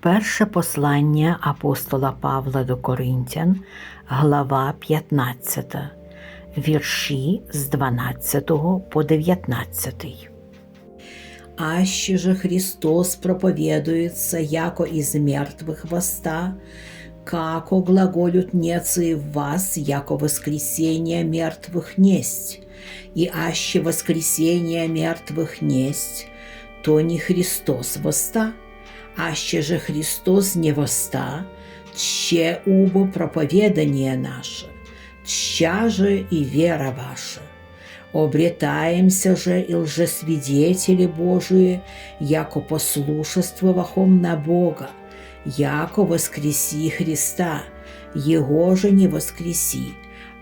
Перше послання апостола Павла до Коринтян, глава 15, вірші з 12 по 19. Аще же Христос проповедуется, яко из мертвых воста, како глаголют нецы в вас, яко воскресение мертвых несть, и аще воскресение мертвых несть, то не Христос воста, аще же Христос не воста, че убо проповедание наше, тща же и вера ваша. Обретаемся же и лжесвидетели Божии, яко послушествовахом на Бога, яко воскреси Христа, Его же не воскреси,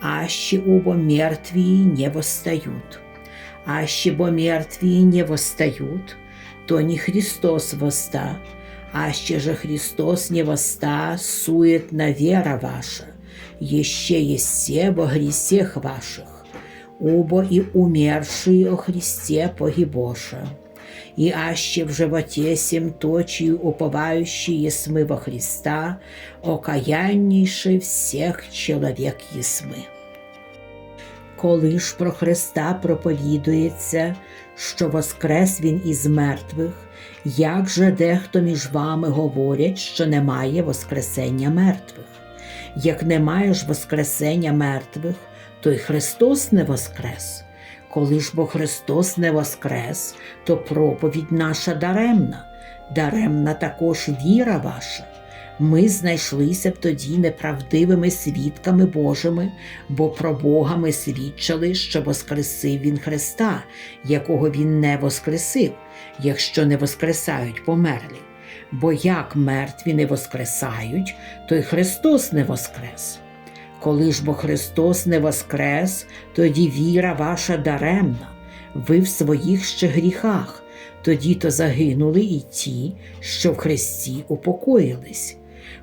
аще убо мертвые не восстают. Аще бо мертвые не восстают, то не Христос воста, аще же Христос не воста, суетна вера ваша, еще есть бо гресех ваших убо и умершие о Христе погибоша. И аще в животе сем точию уповающий есмы во Христа, окаяннейший всех человек есмы. Коли ж про Христа проповідується, що воскрес Він із мертвих, як же дехто між вами говорять, що немає Воскресення мертвих? Як немає ж Воскресення мертвих, то й Христос не воскрес. Коли ж бо Христос не воскрес, то проповідь наша даремна, даремна також віра ваша. Ми знайшлися б тоді неправдивими свідками Божими, бо про Бога ми свідчили, що воскресив Він Христа, якого Він не воскресив, якщо не воскресають померлі. Бо як мертві не воскресають, то й Христос не воскрес. Коли ж бо Христос не воскрес, тоді віра ваша даремна, ви в своїх ще гріхах, тоді то загинули і ті, що в Христі упокоїлись.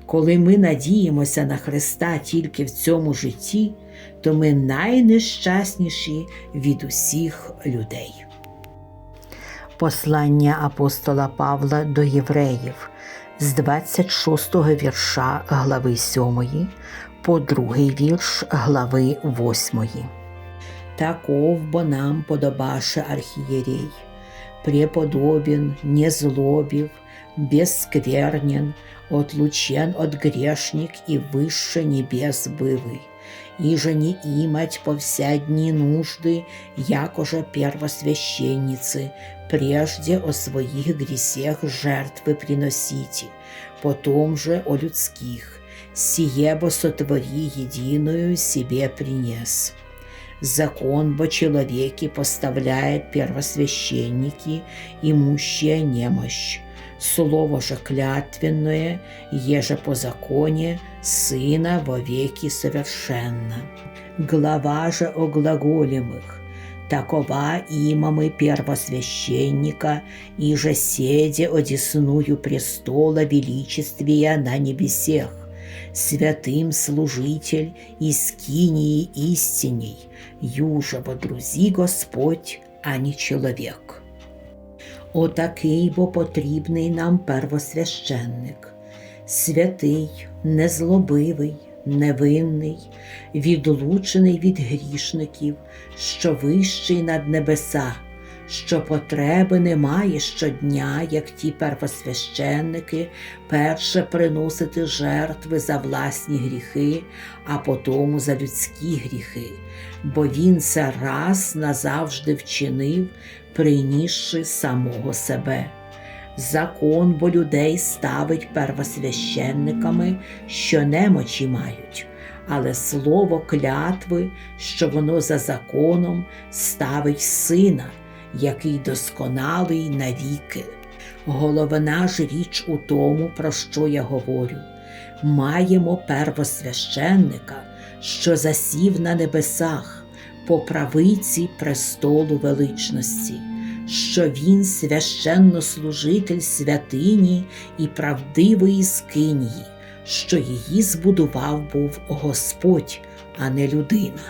Коли ми надіємося на Христа тільки в цьому житті, то ми найнещасніші від усіх людей. Послання апостола Павла до євреїв з 26 вірша глави 7 по другий вірш глави 8. Таков бо нам подобаше архиерей, преподобен, незлобив, бессквернен, отлучен от грешник и выше небес бывый, и же не имать по вся дни нужды, якоже первосвященницы, прежде о своих гресех жертвы приносите, потом же о людских, сие бо сотвори единую себе принес. Закон бо человеки поставляет первосвященники, имущие немощь. Слово же клятвенное, еже по законе, Сына во веки совершенно. Глава же о глаголемых, такова имамы первосвященника, и же седе одесную престола величествия на небесех, святым служитель из скинии истиней, южа водрузі Господь, а не чоловік. Отакий бо потрібний нам первосвященник, святий, незлобивий, невинний, відлучений від грішників, що вищий над небеса, що потреби немає щодня, як ті первосвященники, перше приносити жертви за власні гріхи, а потому за людські гріхи, бо він це раз назавжди вчинив, принісши самого себе. Закон бо людей ставить первосвященниками, що немочі мають, але слово клятви, що воно за законом ставить сина, який досконалий навіки. Головна ж річ у тому, про що я говорю. Маємо первосвященника, що засів на небесах, по правиці престолу величності, що він священнослужитель святині і правдивої скинії, що її збудував був Господь, а не людина.